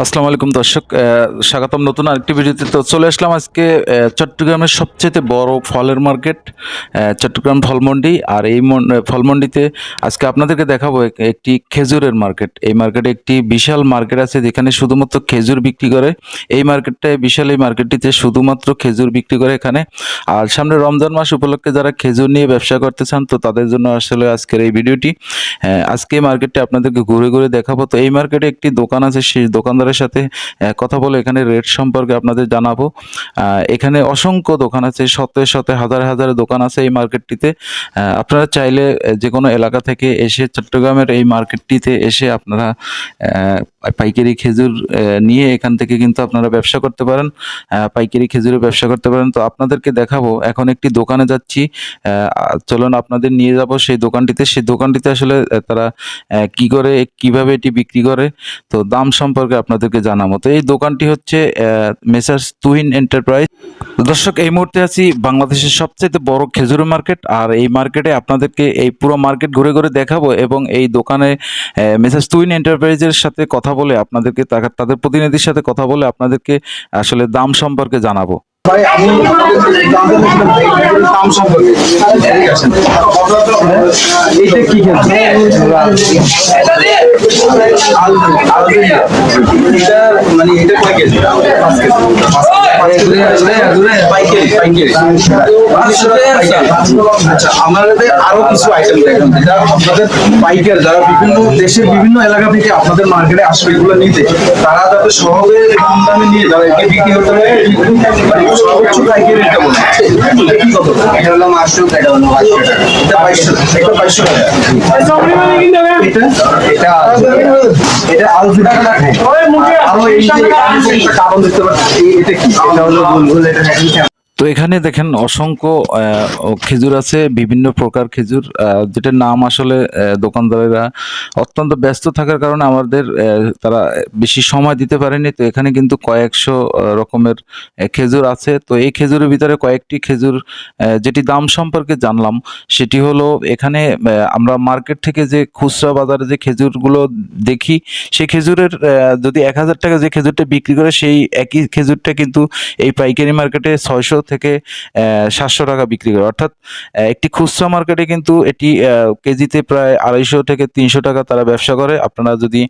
আসসালামু আলাইকুম দর্শক স্বাগতম নতুন আরেকটি ভিডিওতে। তো চলে আসলাম আজকে চট্টগ্রামের সবচেয়ে বড় ফলের মার্কেট চট্টগ্রাম ফলমন্ডি। আর এই ফলমন্ডিতে আজকে আপনাদেরকে দেখাবো একটি খেজুরের মার্কেট। এই মার্কেটে একটি বিশাল মার্কেট আছে যেখানে শুধুমাত্র খেজুর বিক্রি করে। এই মার্কেটটায়, বিশাল এই মার্কেটটিতে শুধুমাত্র খেজুর বিক্রি করে এখানে। আর সামনে রমজান মাস উপলক্ষে যারা খেজুর নিয়ে ব্যবসা করতে চান, তো তাদের জন্য আসলে আজকের এই ভিডিওটি আজকে এই মার্কেটটা আপনাদেরকে ঘুরে ঘুরে দেখাবো। তো এই মার্কেটে একটি দোকান আছে, সেই দোকানদারের সাথে কথা বলে এখানে রেট সম্পর্কে আপনাদের জানাব। এখানে অসংখ্য দোকান আছে, শতে শতে, হাজার হাজার দোকান আছে এই মার্কেটটিতে আপনারা চাইলে যে কোনো এলাকা থেকে এসে চট্টগ্রামের এই মার্কেটটিতে এসে আপনারা পাইকারি খেজুর নিয়ে এখান থেকে কিন্তু আপনারা ব্যবসা করতে পারেন। পাইকারি খেজুরের ব্যবসা করতে পারেন। তো আপনাদেরকে দেখাবো, এখন একটি দোকানে যাচ্ছি। চলুন আপনাদের নিয়ে যাব সেই দোকানটিতে। সেই দোকানটিতে আসলে তারা কি করে, কীভাবে এটি বিক্রি করে। তো দাম সম্পর্কে আপনাদেরকে জানাব। তো এই দোকানটি হচ্ছে মেসার্স তুহিন এন্টারপ্রাইজ দর্শক, এই মুহূর্তে আছি বাংলাদেশের সবচেয়ে বড় খেজুরের মার্কেট। আর এই মার্কেটে আপনাদেরকে এই পুরো মার্কেট ঘুরে ঘুরে দেখাবো এবং এই দোকানে মেসার্স তুহিন এন্টারপ্রাইজের সাথে কথা বলে আপনাদেরকে তাদের প্রতিনিধির সাথে কথা বলে আপনাদেরকে আসলে দাম সম্পর্কে জানাব। ভাই আমি ভাই, দাম সম্পর্কে। এদিকে কি খেলছে এটা মানে এটা কয় কেজি। পাঁচ কেজি। আরও কিছু আইটেম দেশের বিভিন্ন এলাকা থেকে আপনাদের মার্কেটে আসবে এগুলো নিতে তারা যাতে এটা হলো মাশরুম এটা হলো বাইশশো আরও দেখতে পাচ্ছি এটা কি? এটা হলো বুলবুল এটা হ্যান্ড তো এখানে দেখেন অসংখ্য খেজুর আছে, বিভিন্ন প্রকার খেজুর যেটার নাম আসলে দোকানদারেরা অত্যন্ত ব্যস্ত থাকার কারণে আমাদের তারা বেশি সময় দিতে পারেনি। তো এখানে কিন্তু কয়েকশো রকমের খেজুর আছে। তো এই খেজুরের ভিতরে কয়েকটি খেজুর যেটি দাম সম্পর্কে জানলাম, সেটি হলো এখানে আমরা মার্কেট থেকে যে খুচরা বাজারে যে খেজুরগুলো দেখি সেই খেজুরের যদি এক হাজার টাকা যে খেজুরটা বিক্রি করে, সেই একই খেজুরটা কিন্তু এই পাইকারি মার্কেটে ছয়শো থেকে সাতশো টাকা বিক্রি করে। অর্থাৎ একটি খুচরা মার্কেটে কিন্তু এটি কেজিতে প্রায় আড়াইশো থেকে তিনশো টাকা তারা ব্যবসা করে। আপনারা যদি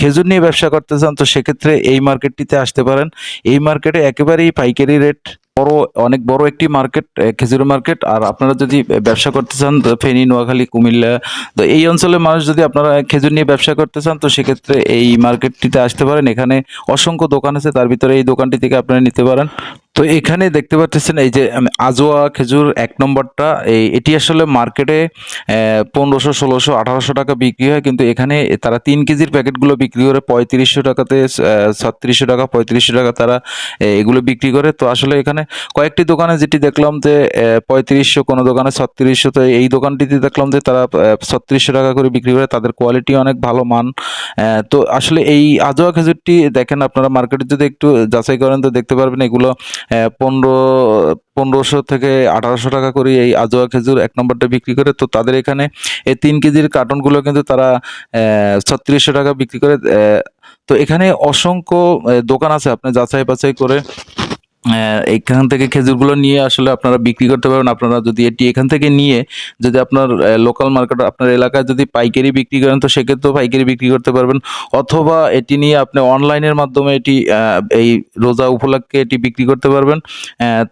খেজুর নিয়ে ব্যবসা করতে চান, তো সেক্ষেত্রে এই মার্কেটটিতে আসতে পারেন। এই মার্কেটে একেবারেই পাইকারি রেট বড়, অনেক বড় একটি মার্কেট খেজুর মার্কেট। আর আপনারা যদি ব্যবসা করতে চান ফেনী, নোয়াখালী, কুমিল্লা, তো এই অঞ্চলের মানুষ যদি আপনারা খেজুর নিয়ে ব্যবসা করতে চান, তো সেক্ষেত্রে এই মার্কেটটিতে আসতে পারেন। এখানে অসংখ্য দোকান আছে, তার ভিতরে এই দোকানটি থেকে আপনারা নিতে পারেন। তো এখানে দেখতে পাচ্ছেন এই যে আজোয়া খেজুর এক নম্বরটা, এই, এটি আসলে মার্কেটে পনেরোশো, ষোলোশো, আঠারোশো টাকা বিক্রি হয়, কিন্তু এখানে তারা তিন কেজির প্যাকেটগুলো বিক্রি করে, পঁয়ত্রিশশো টাকাতে ছত্রিশশো টাকা, পঁয়ত্রিশশো টাকা তারা এগুলো বিক্রি করে। তো আসলে এখানে কয়েকটি দোকানে যেটি দেখলাম যে পঁয়ত্রিশশো, কোনো দোকানে ছত্রিশশো, তো এই দোকানটিতে দেখলাম যে তারা ছত্রিশশো টাকা করে বিক্রি করে, তাদের কোয়ালিটি অনেক ভালো মান। তো আসলে এই আজোয়া খেজুরটি দেখেন, আপনারা মার্কেটে যদি একটু যাচাই করেন, তো দেখতে পারবেন এগুলো পনেরো, পনেরোশো থেকে আঠারোশো টাকা করে এই আজোয়া খেজুর এক নম্বরটা বিক্রি করে। তো তাদের এখানে এই তিন কেজির কার্টনগুলো কিন্তু তারা ছত্রিশশো টাকা বিক্রি করে তো এখানে অসংখ্য দোকান আছে। আপনি যাচাই বাছাই করে এখান থেকে খেজুরগুলো নিয়ে আসলে আপনারা বিক্রি করতে পারবেন। আপনারা যদি এটি এখান থেকে নিয়ে যদি আপনার লোকাল মার্কেট আপনার এলাকায় যদি পাইকারি বিক্রি করেন, তো সেক্ষেত্রেও পাইকারি বিক্রি করতে পারবেন। অথবা এটি নিয়ে আপনি অনলাইনের মাধ্যমে এটি এই রোজা উপলক্ষে এটি বিক্রি করতে পারবেন।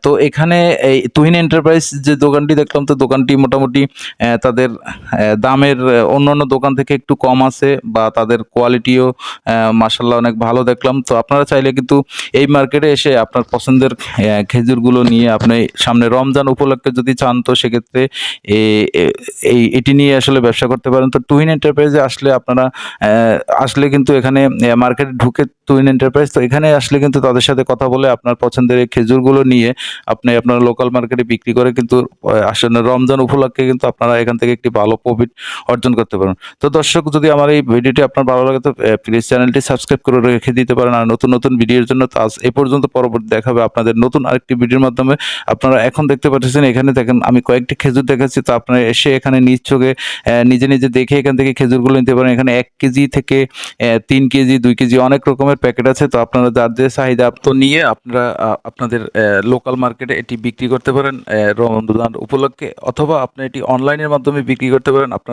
তো এখানে এই তুহিন এন্টারপ্রাইজ যে দোকানটি দেখলাম, তো দোকানটি মোটামুটি তাদের দামের অন্যান্য দোকান থেকে একটু কম আছে বা তাদের কোয়ালিটিও মাসাল্লাহ অনেক ভালো দেখলাম। তো আপনারা চাইলে কিন্তু এই মার্কেটে এসে আপনার পছন্দের খেজুরগুলো নিয়ে আপনি সামনে রমজান উপলক্ষে যদি চান, তো সেক্ষেত্রে এই, এটি নিয়ে আসলে ব্যবসা করতে পারেন। তো টুইন এন্টারপ্রাইজে আসলে আপনারা আসলে কিন্তু এখানে মার্কেটে ঢুকে টুইন এন্টারপ্রাইজ, তো এখানে আসলে কিন্তু তাদের সাথে কথা বলে আপনার পছন্দের এই খেজুরগুলো নিয়ে আপনি আপনার লোকাল মার্কেটে বিক্রি করে কিন্তু আসলে রমজান উপলক্ষে কিন্তু আপনারা এখান থেকে একটি ভালো প্রফিট অর্জন করতে পারেন। তো দর্শক, যদি আমার এই ভিডিওটি আপনার ভালো লাগে, তো প্লিজ চ্যানেলটি সাবস্ক্রাইব করে রেখে দিতে পারেন। আর নতুন নতুন ভিডিওর জন্য তো আজ এ পর্যন্ত পরবর্তী দেখাবে। আপনাদের নতুন আরেকটি ভিডিওর মাধ্যমে আপনারা এখন দেখতে পাচ্ছেন, এখানে দেখেন আমি কয়েকটি খেজুর দেখাচ্ছি। তো আপনারা এসে এখানে নিজ চোখে নিজে নিজে দেখে এখান থেকে খেজুরগুলো নিতে পারেন। এখানে এক কেজি থেকে তিন কেজি, দুই কেজি অনেক রকমের প্যাকেট আছে। তো আপনারা যার যে চাহিদা তো নিয়ে আপনারা আপনাদের লোকাল মার্কেটে এটি বিক্রি করতে পারেন রমজান উপলক্ষে। অথবা আপনি এটি অনলাইনের মাধ্যমে বিক্রি করতে পারেন। আপনার